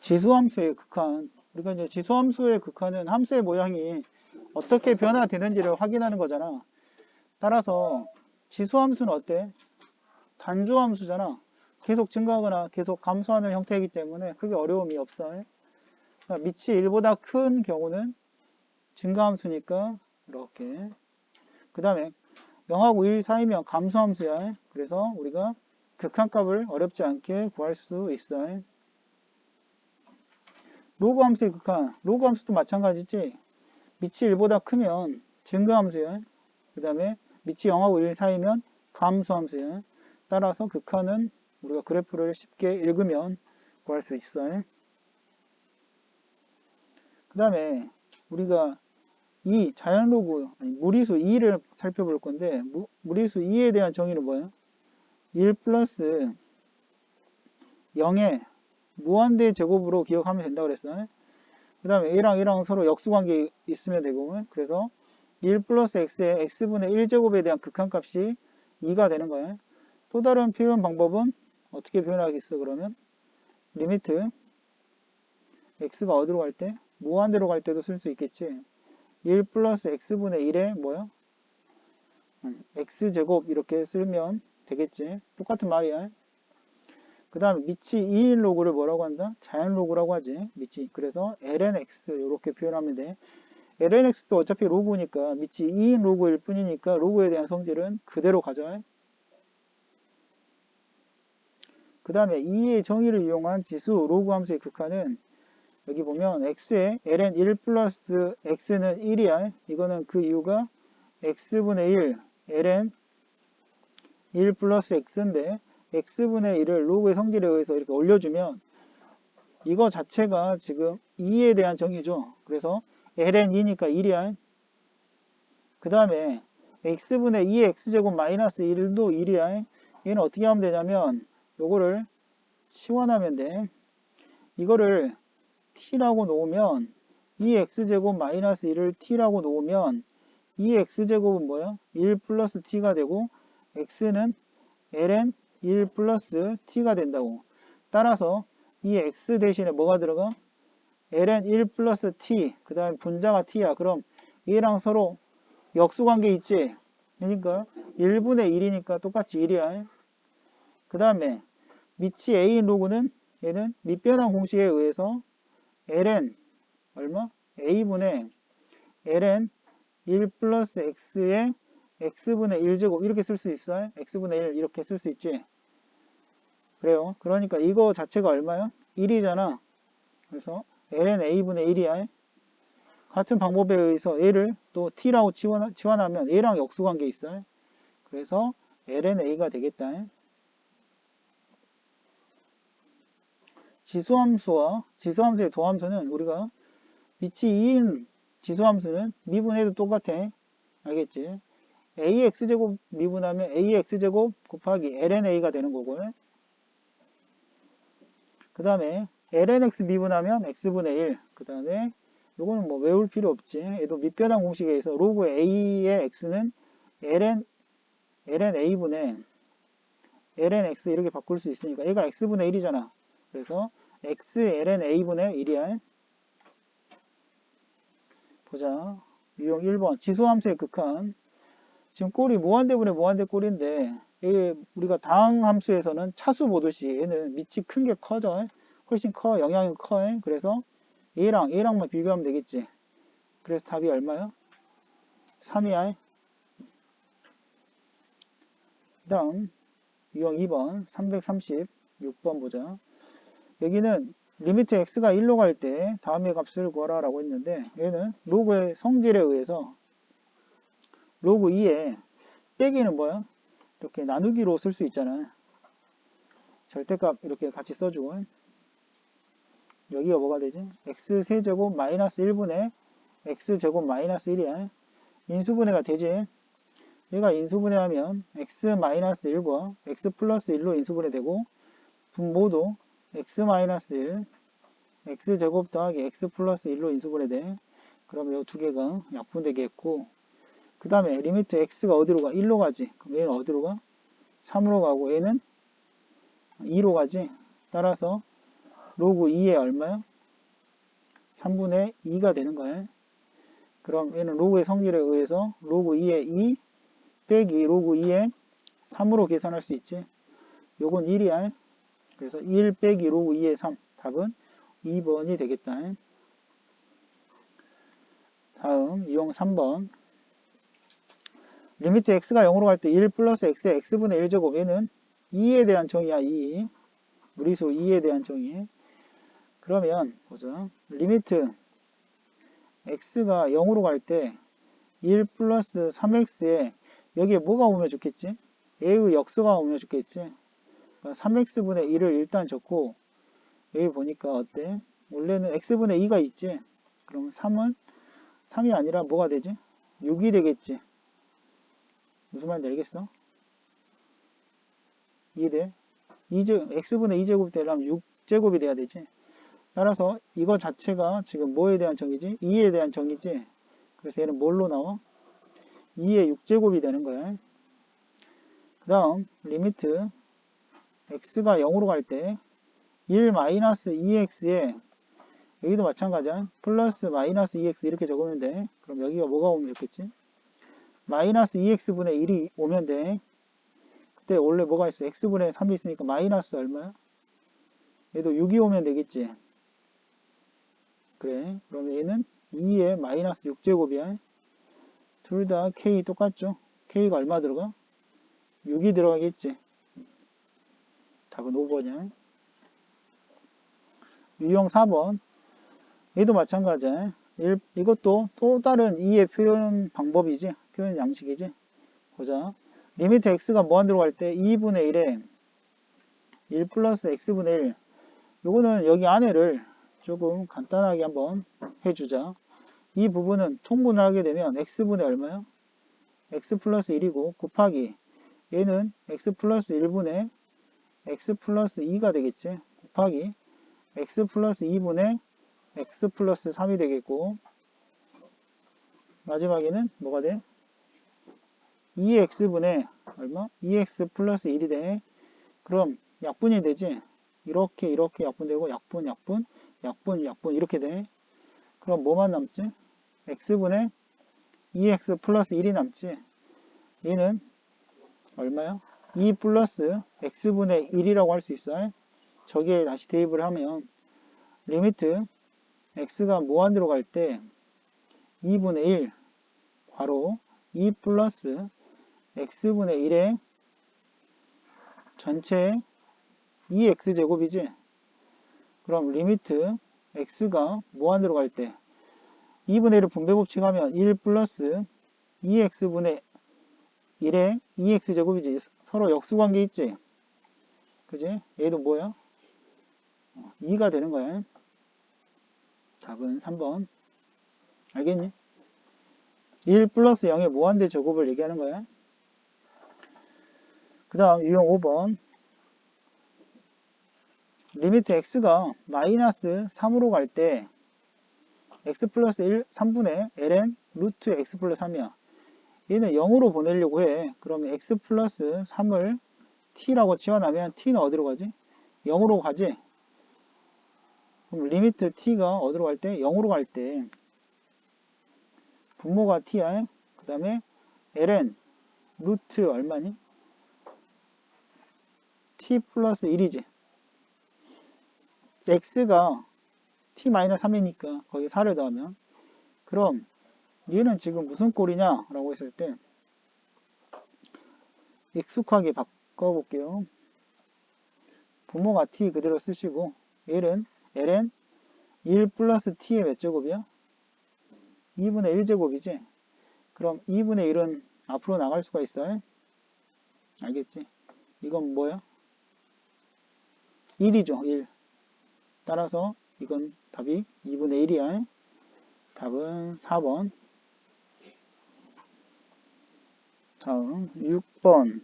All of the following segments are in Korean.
지수함수의 극한. 우리가 이제 지수함수의 극한은 함수의 모양이 어떻게 변화되는지를 확인하는 거잖아. 따라서 지수함수는 어때? 단조함수잖아. 계속 증가하거나 계속 감소하는 형태이기 때문에 크게 어려움이 없어. 그러니까 밑이 1보다 큰 경우는 증가함수니까 이렇게. 그 다음에 0하고 1 사이면 감소함수야. 그래서 우리가 극한값을 어렵지 않게 구할 수 있어. 로그 함수의 극한. 로그 함수도 마찬가지지. 밑이 1보다 크면 증가함수야. 그 다음에 밑이 0하고 1 사이면 감소함수야. 따라서 극한은 우리가 그래프를 쉽게 읽으면 구할 수 있어요. 그 다음에 우리가 이 자연 로그, 아니, 무리수 2를 살펴볼 건데 무, 무리수 2에 대한 정의는 뭐예요? 1 플러스 0의 무한대 제곱으로 기억하면 된다고 그랬어요. 그 다음에 A랑 A랑 서로 역수관계 있으면 되고 그래서 1 플러스 X의 X분의 1제곱에 대한 극한값이 2가 되는 거예요. 또 다른 표현 방법은 어떻게 표현하겠어 그러면 리미트 x가 어디로 갈 때? 무한대로 갈 때도 쓸 수 있겠지 1 플러스 x분의 1에 뭐야? 음, x제곱 이렇게 쓰면 되겠지 똑같은 말이야 그 다음에 밑이 2인 로그를 뭐라고 한다? 자연 로그라고 하지 밑이 그래서 lnx 이렇게 표현하면 돼 lnx도 어차피 로그니까 밑이 2인 로그일 뿐이니까 로그에 대한 성질은 그대로 가져와 그 다음에 2의 정의를 이용한 지수 로그 함수의 극한은 여기 보면 x에 ln 1 플러스 x는 1이야. 이거는 그 이유가 x분의 1 ln 1 플러스 x인데 x분의 1을 로그의 성질에 의해서 이렇게 올려주면 이거 자체가 지금 2에 대한 정의죠. 그래서 ln 2니까 1이야. 그 다음에 x분의 2의 x제곱 마이너스 1도 1이야. 얘는 어떻게 하면 되냐면 요거를 치환하면 돼. 이거를 t라고 놓으면 2x제곱 마이너스 1을 t라고 놓으면 2x제곱은 뭐야? 1 플러스 t가 되고 x는 ln 1 플러스 t가 된다고. 따라서 이 x 대신에 뭐가 들어가? ln 1 플러스 t 그 다음에 분자가 t야. 그럼 얘랑 서로 역수관계 있지? 그러니까 1분의 1이니까 똑같이 1이야. 그 다음에 밑이 a인 로그는 얘는 밑변환 공식에 의해서 ln 얼마? a분의 ln 1 플러스 x의 x분의 1제곱 이렇게 쓸 수 있어요? x분의 1 이렇게 쓸 수 있지? 그래요. 그러니까 이거 자체가 얼마야? 1이잖아. 그래서 ln a분의 1이야. 같은 방법에 의해서 a를 또 t라고 치환, 치환하면 a랑 역수관계 있어요. 그래서 ln a가 되겠다. 지수함수와 지수함수의 도함수는 우리가 밑이 2인 지수함수는 미분해도 똑같아. 알겠지? Ax제곱 미분하면 ax제곱 곱하기 lna가 되는 거고 그 다음에 lnx 미분하면 x분의 1. 그 다음에 이거는 뭐 외울 필요 없지. 얘도 밑변환 공식에 의해서 로그 a의 x는 ln, lna분의 lnx 이렇게 바꿀 수 있으니까 얘가 x분의 1이잖아. 그래서 xln a분의 1이야. 보자. 유형 1번. 지수함수의 극한. 지금 꼴이 무한대분의 무한대 꼴인데, 이게 우리가 다항 함수에서는 차수 보듯이 얘는 밑이 큰 게 커져. 훨씬 커. 영향이 커. 그래서 얘랑 얘랑만 비교하면 되겠지. 그래서 답이 얼마야? 3이야. 그 다음, 유형 2번. 336번 보자. 여기는 리미트 x가 1로 갈 때 다음의 값을 구하라 라고 했는데 얘는 로그의 성질에 의해서 로그 2에 빼기는 뭐야? 이렇게 나누기로 쓸 수 있잖아. 절대값 이렇게 같이 써주고 여기가 뭐가 되지? x 세제곱 마이너스 1분의 x제곱 마이너스 1이야. 인수분해가 되지. 얘가 인수분해하면 x 마이너스 1과 x 플러스 1로 인수분해되고 분모도 x-1 x제곱 더하기 x 플러스 1로 인수분해 돼. 그럼 이 두 개가 약분되겠고 그 다음에 리미트 x가 어디로 가? 1로 가지. 그럼 얘는 어디로 가? 3으로 가고 얘는 2로 가지. 따라서 로그 2에 얼마요? 3분의 2가 되는 거예요. 그럼 얘는 로그의 성질에 의해서 로그 2에 2 빼기 로그 2에 3으로 계산할 수 있지. 요건 1이야. 그래서 1 빼기 로그 2에 3. 답은 2번이 되겠다. 다음 이용 3번 리미트 x가 0으로 갈 때 1 플러스 x의 x분의 1제곱 얘는 2에 대한 정의야 2 무리수 2에 대한 정의 그러면 보자 리미트 x가 0으로 갈 때 1 플러스 3x에 여기에 뭐가 오면 좋겠지? a의 역수가 오면 좋겠지? 3x분의 1을 일단 적고 여기 보니까 어때? 원래는 x분의 2가 있지? 그럼 3은 3이 아니라 뭐가 되지? 6이 되겠지? 무슨 말인지 알겠어? 이해돼? 2제, x분의 2제곱 되려면 6제곱이 돼야 되지? 따라서 이거 자체가 지금 뭐에 대한 정의지? 2에 대한 정의지? 그래서 얘는 뭘로 나와? 2의 6제곱이 되는 거야. 그 다음 리미트 x가 0으로 갈 때 1 마이너스 2x에 여기도 마찬가지야. 플러스 마이너스 2x 이렇게 적으면 돼. 그럼 여기가 뭐가 오면 좋겠지? 마이너스 2x분의 1이 오면 돼. 그때 원래 뭐가 있어? x분의 3이 있으니까 마이너스 얼마야? 얘도 6이 오면 되겠지? 그래. 그럼 얘는 2의 마이너스 6제곱이야. 둘 다 k 똑같죠? k가 얼마 들어가? 6이 들어가겠지? 답은 5번이야. 유형 4번. 얘도 마찬가지야. 이것도 또 다른 2의 표현 방법이지. 표현 양식이지. 보자. 리미트 x가 무한대로 갈 때 2분의 1에 1 플러스 x분의 1. 요거는 여기 안에를 조금 간단하게 한번 해주자. 이 부분은 통분을 하게 되면 x분의 얼마요? x 플러스 1이고 곱하기 얘는 x 플러스 1분의 x 플러스 2가 되겠지. 곱하기 x 플러스 2분의 x 플러스 3이 되겠고 마지막에는 뭐가 돼? 2x분의 얼마? 2x 플러스 1이 돼. 그럼 약분이 되지? 이렇게 이렇게 약분되고 약분 약분 약분 약분 이렇게 돼. 그럼 뭐만 남지? x분의 2x 플러스 1이 남지. 얘는 얼마야? 2 플러스 x분의 1이라고 할 수 있어요. 저기에 다시 대입을 하면 리미트 x가 무한대로 갈 때 2분의 1 괄호 2 플러스 x분의 1의 전체 2x제곱이지? 그럼 리미트 x가 무한대로 갈 때 2분의 1을 분배 법칙 하면 1 플러스 2x분의 1의 2x제곱이지. 서로 역수관계 있지? 그지? 얘도 뭐야? 2가 되는 거야. 답은 3번. 알겠니? 1 플러스 0의 무한대 제곱을 얘기하는 거야 그 다음 유형 5번 리미트 x가 마이너스 3으로 갈 때 x 플러스 1, 3분의 ln 루트 x 플러스 3이야. 얘는 0으로 보내려고 해. 그러면 x 플러스 3을 t라고 치환하면 t는 어디로 가지? 0으로 가지? 그럼 리미트 t가 어디로 갈 때? 0으로 갈 때 분모가 t야. 그 다음에 ln 루트 얼마니? T 플러스 1이지. x가 t-3이니까 거기 4를 더하면 그럼 얘는 지금 무슨 꼴이냐 라고 했을 때 익숙하게 바꿔볼게요. 부모가 t 그대로 쓰시고 얘는 ln 1 플러스 t의 몇 제곱이야? 2분의 1 제곱이지? 그럼 2분의 1은 앞으로 나갈 수가 있어요? 알겠지? 이건 뭐야? 1이죠, 1. 따라서 이건 답이 2분의 1이야. 답은 4번. 다음 6번.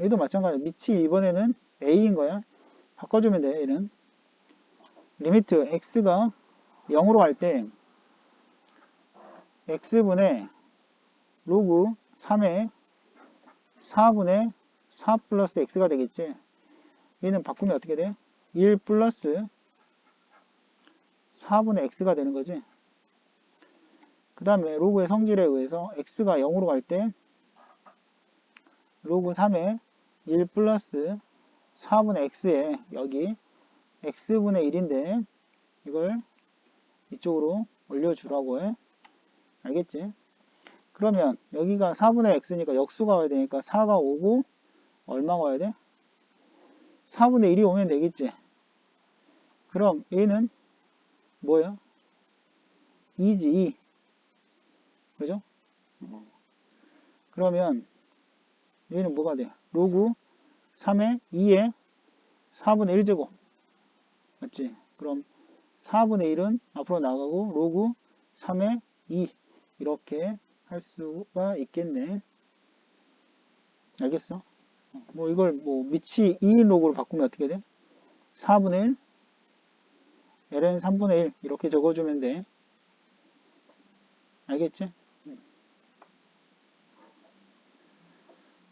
얘도 마찬가지. 밑이 이번에는 a인 거야. 바꿔주면 돼, 얘는. 리미트 x가 0으로 갈 때 x분의 로그 3의 4분의 4 플러스 x가 되겠지. 얘는 바꾸면 어떻게 돼? 1 플러스 4분의 x가 되는 거지. 그 다음에 로그의 성질에 의해서 x가 0으로 갈 때 로그 3의 1 플러스 4분의 x에 여기 x분의 1인데 이걸 이쪽으로 올려주라고 해. 알겠지? 그러면 여기가 4분의 x니까 역수가 와야 되니까 4가 오고 얼마가 와야 돼? 4분의 1이 오면 되겠지? 그럼 얘는 뭐야? 2지 2. 그죠? 그러면 얘는 뭐가 돼? 로그 3의 2에 4분의 1제곱. 맞지? 그럼 4분의 1은 앞으로 나가고 로그 3의 2 이렇게 할 수가 있겠네. 알겠어? 뭐 이걸 뭐 미치 2인 로그로 바꾸면 어떻게 돼? 4분의 1 ln 3분의 1 이렇게 적어주면 돼. 알겠지?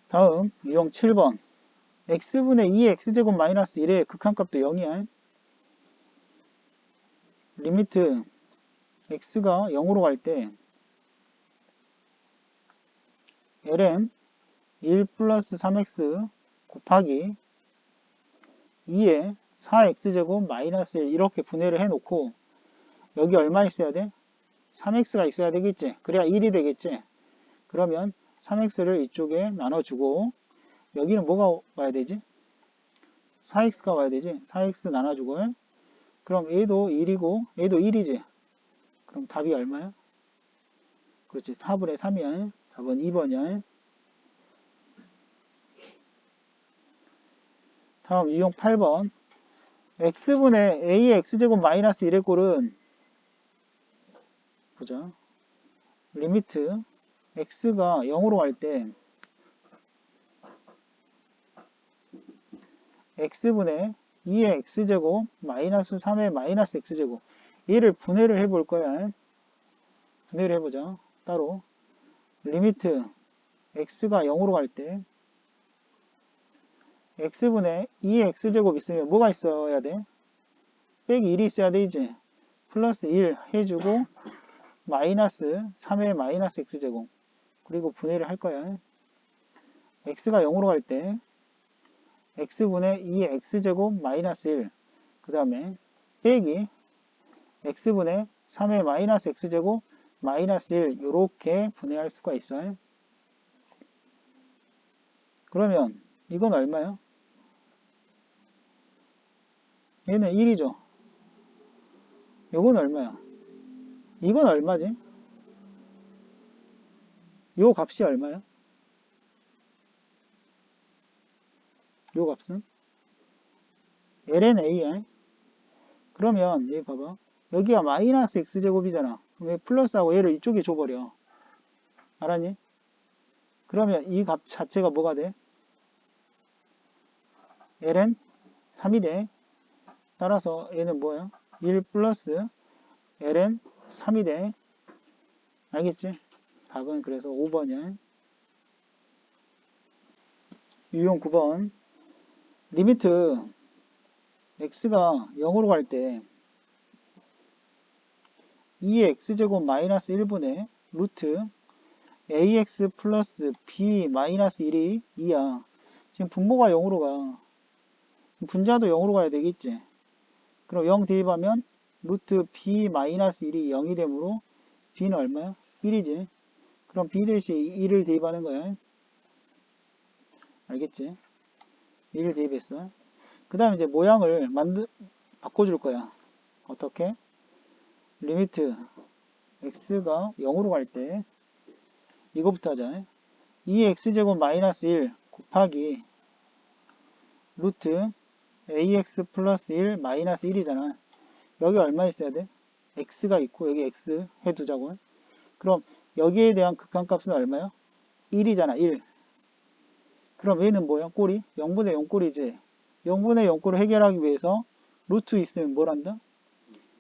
다음 유형 7번 x분의 2의 x제곱 마이너스 1의 극한값도 0이야. 리미트 x가 0으로 갈 때 ln 1 플러스 3x 곱하기 2에 4x제곱 마이너스 1 이렇게 분해를 해놓고 여기 얼마 있어야 돼? 3x가 있어야 되겠지? 그래야 1이 되겠지? 그러면 3x를 이쪽에 나눠주고 여기는 뭐가 와야 되지? 4x가 와야 되지? 4x 나눠주고 그럼 얘도 1이고 얘도 1이지? 그럼 답이 얼마야? 그렇지 4분의 3이야 4번 2번이야 다음 유형 8번. x분의 a의 x제곱 마이너스 1의 꼴은 보자. 리미트 x가 0으로 갈 때 x분의 2의 x제곱 마이너스 3의 마이너스 x제곱. 얘를 분해를 해 볼 거야. 분해를 해보자. 따로. 리미트 x가 0으로 갈 때 x분의 2의 x제곱 있으면 뭐가 있어야 돼? 빼기 1이 있어야 되지 플러스 1 해주고 마이너스 3의 마이너스 x제곱. 그리고 분해를 할 거야. x가 0으로 갈 때 x분의 2의 x제곱 마이너스 1 그 다음에 빼기 x분의 3의 마이너스 x제곱 마이너스 1 이렇게 분해할 수가 있어요. 그러면 이건 얼마야? 얘는 1이죠. 요건 얼마야? 이건 얼마지? 요 값이 얼마야? 요 값은? lnA야. 그러면 여기 봐봐. 여기가 마이너스 x제곱이잖아. 그럼 플러스하고 얘를 이쪽에 줘버려. 알았니? 그러면 이 값 자체가 뭐가 돼? ln 3이 돼. 따라서 얘는 뭐야? 1 플러스 ln 3이 돼. 알겠지? 답은 그래서 5번이야. 유형 9번 리미트 x가 0으로 갈 때 2의 x제곱 마이너스 1분의 루트 ax 플러스 b 마이너스 1이 2야. 지금 분모가 0으로 가. 분자도 0으로 가야 되겠지. 그럼 0 대입하면 루트 b 마이너스 1이 0이 되므로 b는 얼마야? 1이지. 그럼 b 대신 1을 대입하는 거야. 알겠지? 1을 대입했어. 그 다음에 이제 모양을 만들, 바꿔줄 거야. 어떻게? 리미트 x가 0으로 갈 때 이거부터 하자. 2x제곱 마이너스 1 곱하기 루트 ax 플러스 1 마이너스 1이잖아. 여기 얼마 있어야 돼? x가 있고 여기 x 해두자고. 그럼 여기에 대한 극한값은 얼마야? 1이잖아. 1. 그럼 얘는 뭐야? 꼴이? 0분의 0 꼴이지. 0분의 0 꼴을 해결하기 위해서 루트 있으면 뭘 한다?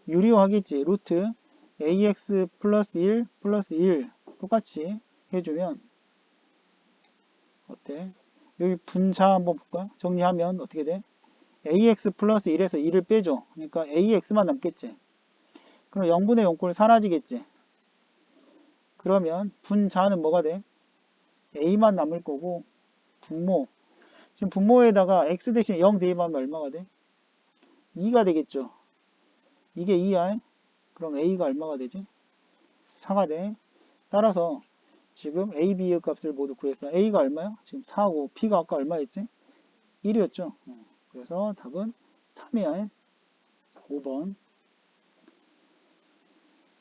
유리화하겠지. 루트 ax 플러스 1 플러스 1 똑같이 해주면 어때? 여기 분자 한번 볼까? 정리하면 어떻게 돼? Ax 플러스 1에서 2를 빼줘. 그러니까 ax만 남겠지. 그럼 0분의 0꼴 사라지겠지. 그러면 분자는 뭐가 돼? a만 남을 거고 분모 지금 분모에다가 x 대신 0 대입하면 얼마가 돼? 2가 되겠죠. 이게 2r 그럼 a가 얼마가 되지? 4가 돼. 따라서 지금 a, b의 값을 모두 구했어. a가 얼마야? 지금 4고 b가 아까 얼마였지? 1이었죠. 그래서 답은 3이야. 5번.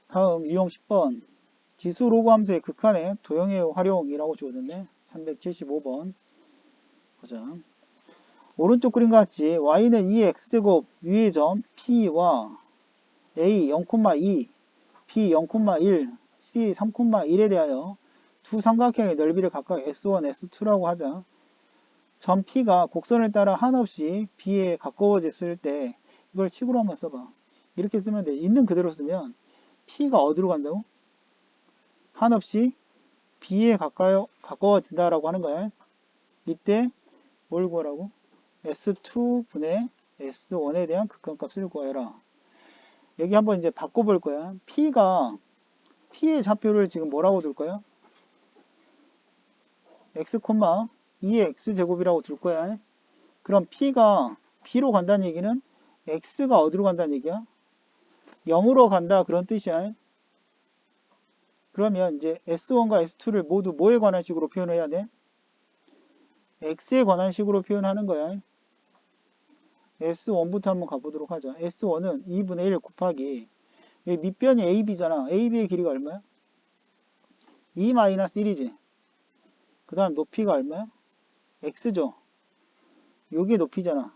다음 유형 10번. 지수 로그 함수의 극한의 도형의 활용이라고 주어졌네. 375번. 보자. 오른쪽 그림과 같이 y는 2x제곱 위의 점 p와 a 0,2, b 0,1, c 3,1에 대하여 두 삼각형의 넓이를 각각 s1, s2라고 하자. 점 P가 곡선을 따라 한없이 B에 가까워졌을 때 이걸 식으로 한번 써봐. 이렇게 쓰면 돼. 있는 그대로 쓰면 P가 어디로 간다고? 한없이 B에 가까워, 가까워진다라고 하는 거야. 이때 뭘 구하라고? S2분의 S1에 대한 극한값을 구하여라. 여기 한번 이제 바꿔볼 거야. P가 P의 좌표를 지금 뭐라고 둘 거야? X, 2의 x제곱이라고 둘 거야. 그럼 p가 b로 간다는 얘기는 x가 어디로 간다는 얘기야? 0으로 간다 그런 뜻이야. 그러면 이제 s1과 s2를 모두 뭐에 관한 식으로 표현해야 돼? x에 관한 식으로 표현하는 거야. s1부터 한번 가보도록 하자. s1은 2분의 1 곱하기 밑변이 ab잖아. ab의 길이가 얼마야? 2-1이지. 그 다음 높이가 얼마야? X죠. 여기에 높이잖아.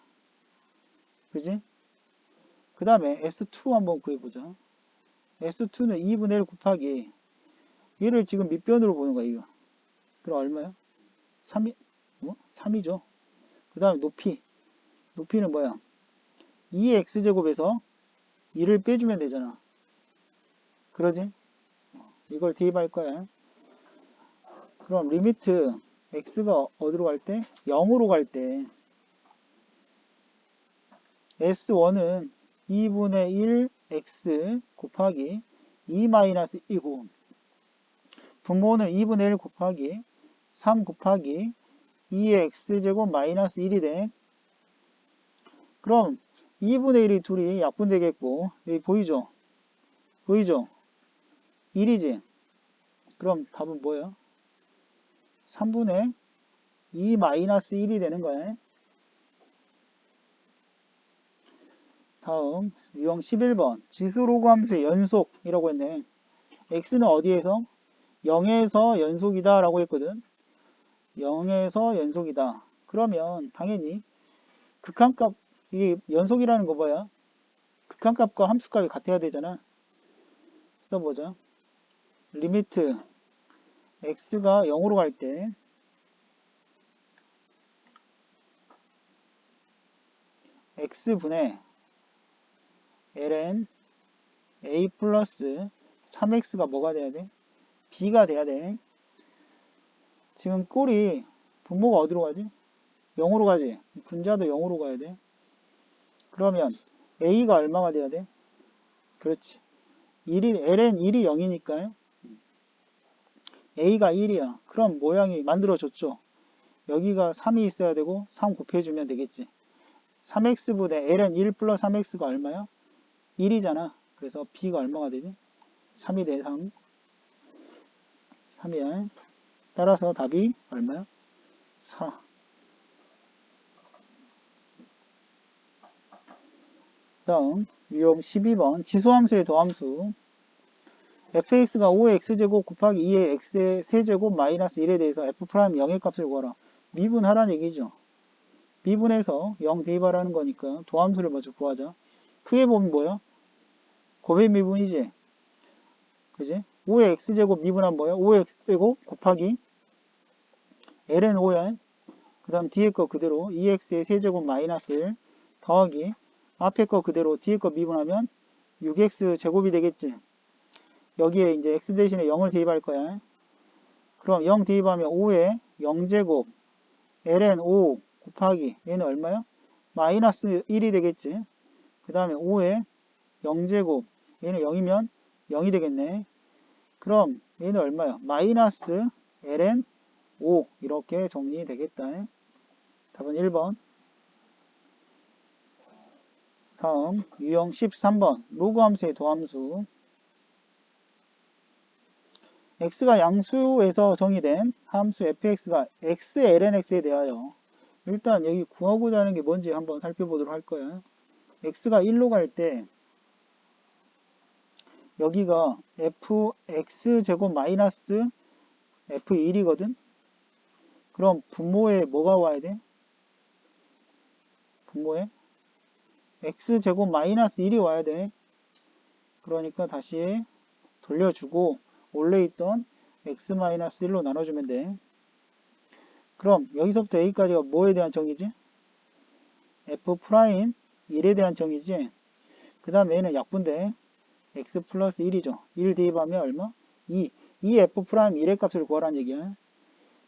그지? 그 다음에 s2 한번 구해보자. s2는 2분의 1 곱하기 얘를 지금 밑변으로 보는 거야 이거. 그럼 얼마야? 3이 뭐? 3이죠. 그 다음에 높이 높이는 뭐야? 2x제곱에서 2를 빼주면 되잖아. 그러지? 이걸 대입할 거야. 그럼 리미트 x가 어디로 갈 때? 0으로 갈 때 s1은 2분의 1 x 곱하기 2-1이고 분모는 2분의 1 곱하기 3 곱하기 2의 x제곱 마이너스 1이 돼. 그럼 2분의 1이 둘이 약분되겠고 여기 보이죠? 보이죠? 1이지? 그럼 답은 뭐예요? 3분의 2 마이너스 1이 되는 거예요. 다음 유형 11번 지수로그 함수의 연속이라고 했네. x는 어디에서? 0에서 연속이다 라고 했거든. 0에서 연속이다. 그러면 당연히 극한값 이게 연속이라는 거 뭐야? 극한값과 함수값이 같아야 되잖아. 써보자. 리미트 x가 0으로 갈 때 x분의 ln a 플러스 3x가 뭐가 돼야 돼? b가 돼야 돼. 지금 꼴이 분모가 어디로 가지? 0으로 가지. 분자도 0으로 가야 돼. 그러면 a가 얼마가 돼야 돼? 그렇지. 1이, ln 1이 0이니까요. A가 1이야. 그럼 모양이 만들어졌죠. 여기가 3이 있어야 되고 3 곱해주면 되겠지. 3x분의 ln 1 플러스 3x가 얼마야? 1이잖아. 그래서 b가 얼마가 되지? 3이 돼, 3. 3이야. 따라서 답이 얼마야? 4. 다음 유형 12번 지수함수의 도함수 fx가 5의 x제곱 곱하기 2의 x의 세제곱 마이너스 1에 대해서 f 프라임 0의 값을 구하라. 미분하라는 얘기죠. 미분해서 0 대입하라는 거니까 도함수를 먼저 구하자. 크게 보면 뭐야? 곱의 미분이지. 그지? 5의 x제곱 미분하면 뭐야? 5의 x제곱 곱하기 ln 5야. 그 다음 뒤에 거 그대로 2x의 세제곱 마이너스 1 더하기 앞에 거 그대로 뒤에 거 미분하면 6x 제곱이 되겠지. 여기에 이제 x 대신에 0을 대입할 거야. 그럼 0 대입하면 5에 0제곱 ln 5 곱하기 얘는 얼마야? 마이너스 1이 되겠지. 그 다음에 5에 0제곱 얘는 0이면 0이 되겠네. 그럼 얘는 얼마야? 마이너스 ln 5 이렇게 정리되겠다. 답은 1번. 다음 유형 13번 로그 함수의 도함수 x가 양수에서 정의된 함수 fx가 x ln x에 대하여 일단 여기 구하고자 하는 게 뭔지 한번 살펴보도록 할 거예요. x가 1로 갈 때 여기가 fx제곱 마이너스 f1이거든. 그럼 분모에 뭐가 와야 돼? 분모에 x제곱 마이너스 1이 와야 돼. 그러니까 다시 돌려주고 원래 있던 x 마이너스 1로 나눠주면 돼. 그럼 여기서부터 a까지가 뭐에 대한 정의지? f 프라임 1에 대한 정의지. 그 다음에 얘는 약분데 x 플러스 1이죠. 1 대입하면 얼마? 2. 이 f 프라임 1의 값을 구하라는 얘기야.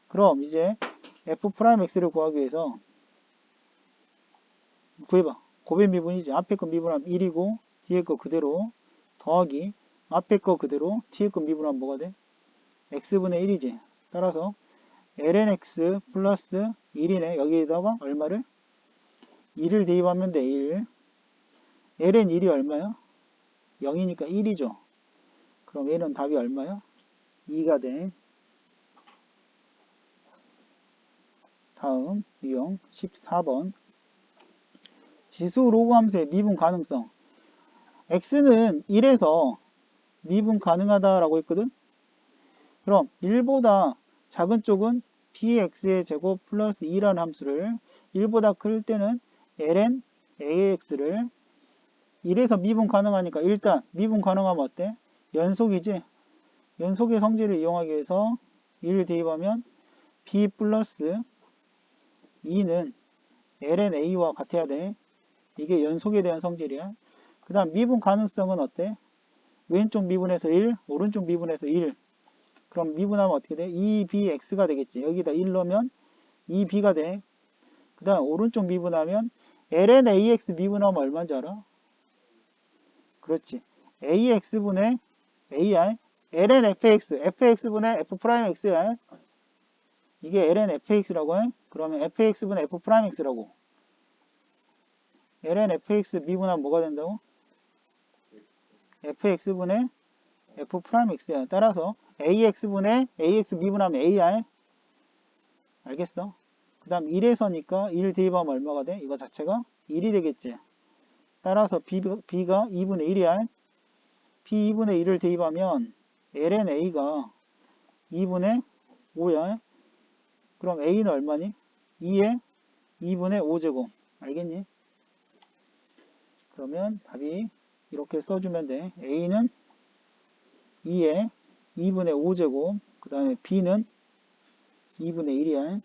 그럼 이제 f 프라임 x를 구하기 위해서 구해봐. 고배 미분이지. 앞에 거 미분하면 1이고 뒤에 거 그대로 더하기 앞에 거 그대로 뒤에 거 미분하면 뭐가 돼? x분의 1이지. 따라서 lnx 플러스 1이네. 여기에다가 얼마를? 2를 대입하면 돼. 1. ln 1이 얼마야? 0이니까 1이죠. 그럼 얘는 답이 얼마야? 2가 돼. 다음 유형 14번 지수 로그 함수의 미분 가능성 x는 1에서 미분 가능하다라고 했거든. 그럼 1보다 작은 쪽은 bx의 제곱 플러스 2라는 함수를 1보다 클 때는 ln ax를 1에서 미분 가능하니까 일단 미분 가능하면 어때? 연속이지? 연속의 성질을 이용하기 위해서 1을 대입하면 b 플러스 2는 ln a와 같아야 돼. 이게 연속에 대한 성질이야. 그 다음 미분 가능성은 어때? 왼쪽 미분에서 1, 오른쪽 미분에서 1. 그럼 미분하면 어떻게 돼? 2bx가 되겠지. 여기다 1 넣으면 2b가 돼. 그 다음 오른쪽 미분하면 ln ax 미분하면 얼마인 줄 알아? 그렇지. ax분의 ar ln fx fx분의 f'x야. 이게 ln fx라고 해. 그러면 fx분의 f'x라고. ln fx 미분하면 뭐가 된다고? Fx분의 f'x야. 따라서 ax분의 ax 미분하면 ar. 알겠어? 그 다음 1에서니까 1 대입하면 얼마가 돼? 이거 자체가 1이 되겠지. 따라서 b, b가 2분의 1이야. b 2분의 1을 대입하면 ln a가 2분의 5야. 그럼 a는 얼마니? 2에 2분의 5제곱. 알겠니? 그러면 답이 이렇게 써주면 돼. a는 2에 2분의 5제곱. 그 다음에 b는 2분의 1이야.